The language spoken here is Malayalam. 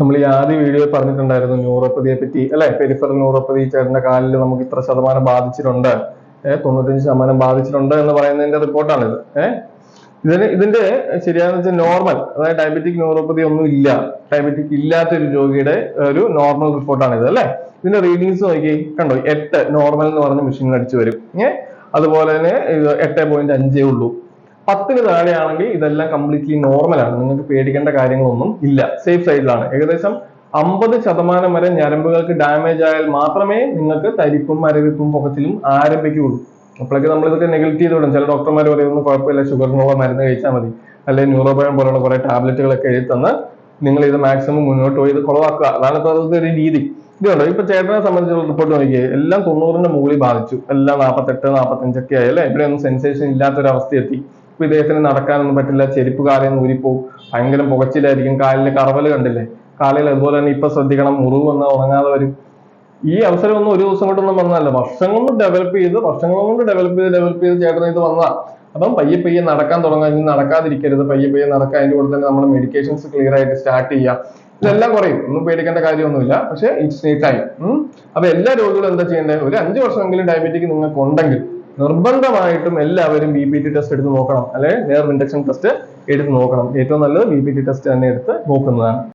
നമ്മൾ ഈ ആദ്യ വീഡിയോയിൽ പറഞ്ഞിട്ടുണ്ടായിരുന്നു ന്യൂറോപ്പതിയെ പറ്റി അല്ലെ? പെരിഫറൽ ന്യൂറോപ്പതി ചേട്ടന്റെ കാലിൽ നമുക്ക് ഇത്ര ശതമാനം ബാധിച്ചിട്ടുണ്ട്. ഏഹ് തൊണ്ണൂറ്റഞ്ച് ശതമാനം ബാധിച്ചിട്ടുണ്ട് എന്ന് പറയുന്നതിന്റെ റിപ്പോർട്ടാണിത് ഏഹ് ഇതിന് ഇതിന്റെ ശരിയാണെന്ന് വെച്ചാൽ നോർമൽ അതായത് ഡയബറ്റിക് ന്യൂറോപ്പതി ഒന്നും ഇല്ല. ഡയബറ്റിക് ഇല്ലാത്ത ഒരു രോഗിയുടെ ഒരു നോർമൽ റിപ്പോർട്ടാണ് ഇത് അല്ലെ? ഇതിന്റെ റീഡിങ്സ് നോക്കി കണ്ടോ? എട്ട് നോർമൽ എന്ന് പറഞ്ഞ മെഷീൻ അടിച്ചു വരും. ഏഹ് അതുപോലെ തന്നെ എട്ട് പോയിന്റ് അഞ്ചേ ഉള്ളൂ. പത്തിന് താഴെയാണെങ്കിൽ ഇതെല്ലാം കംപ്ലീറ്റ്ലി നോർമലാണ് നിങ്ങൾക്ക് പേടിക്കേണ്ട കാര്യങ്ങളൊന്നും ഇല്ല. സേഫ് സൈഡിലാണ് ഏകദേശം അമ്പത് ശതമാനം വരെ ഞരമ്പുകൾക്ക് ഡാമേജ് ആയാൽ മാത്രമേ നിങ്ങൾക്ക് തരിപ്പും മരവിപ്പും പൊക്കത്തിലും ആരംഭിക്കുകയുള്ളൂ. അപ്പോഴേക്ക് നമ്മൾ ഇതൊക്കെ നെഗലറ്റ് ചെയ്ത് വിടും. ചില ഡോക്ടർമാർ പറയുന്നു കുഴപ്പമില്ല ഷുഗറിനുള്ള മരുന്ന് കഴിച്ചാൽ മതി. അല്ലെങ്കിൽ ന്യൂറോബയം പോലുള്ള കുറെ ടാബ്ലറ്റുകളൊക്കെ എഴുതി തന്ന് നിങ്ങൾ ഇത് മാക്സിമം മുന്നോട്ട് പോയി ഇത് കുറവാക്കുക അതാണ് ഇപ്പോഴത്തെ ഒരു രീതി. ഇതുണ്ടോ ഇപ്പൊ ചേട്ടനെ സംബന്ധിച്ചുള്ള റിപ്പോർട്ട് നോക്കിയേ. എല്ലാം തൊണ്ണൂറിന്റെ മുകളിൽ ബാധിച്ചു. എല്ലാം നാൽപ്പത്തെട്ട് നാൽപ്പത്തഞ്ചൊക്കെ ആയി അല്ലേ? ഇവിടെയൊന്നും സെൻസേഷൻ ഇല്ലാത്തൊരവസ്ഥയെത്തി. ഇപ്പൊ ഇദ്ദേഹത്തിന് നടക്കാനൊന്നും പറ്റില്ല. ചെരുപ്പ് കാലിൽ നിന്ന് ഊരിപ്പോവും. ഭയങ്കര പുകച്ചിലായിരിക്കും. കാലിൽ കറവൽ കണ്ടില്ലേ? കാലിൽ അതുപോലെ തന്നെ ഇപ്പൊ ശ്രദ്ധിക്കണം. മുറിവ് വന്ന് ഉണങ്ങാതെ വരും. ഈ അവസരം ഒന്നും ഒരു ദിവസം കൊണ്ടൊന്നും വന്നതല്ല. വർഷങ്ങൾ കൊണ്ട് ഡെവലപ്പ് ചെയ്ത് വർഷങ്ങൾ കൊണ്ട് ഡെവലപ്പ് ചെയ്ത് ഡെവലപ്പ് ചെയ്ത് ചേട്ടൻ ഇത് വന്നതാ. അപ്പം പയ്യെ പയ്യെ നടക്കാൻ തുടങ്ങാൻ ഇനി നടക്കാതിരിക്കരുത്. പയ്യെ പയ്യെ നടക്കാൻ അതിന്റെ കൂടെ തന്നെ നമ്മുടെ മെഡിക്കേഷൻസ് ക്ലിയർ ആയിട്ട് സ്റ്റാർട്ട് ചെയ്യാം ഇതെല്ലാം കുറയും. ഒന്നും പേടിക്കേണ്ട കാര്യമൊന്നുമില്ല. പക്ഷേ ഇറ്റ്സ് നീ ടൈം അപ്പൊ എല്ലാ രോഗികളും എന്താ ചെയ്യേണ്ടത്? ഒരു അഞ്ച് വർഷമെങ്കിലും ഡയബറ്റിക് നിങ്ങൾക്ക് ഉണ്ടെങ്കിൽ നിർബന്ധമായിട്ടും എല്ലാവരും ബി പി ടി ടെസ്റ്റ് എടുത്ത് നോക്കണം. അല്ലെ? നേർ ഇൻഡക്ഷൻ ടെസ്റ്റ് എടുത്ത് നോക്കണം. ഏറ്റവും നല്ലത് ബി പി ടി ടെസ്റ്റ് തന്നെ എടുത്ത് നോക്കുന്നതാണ്.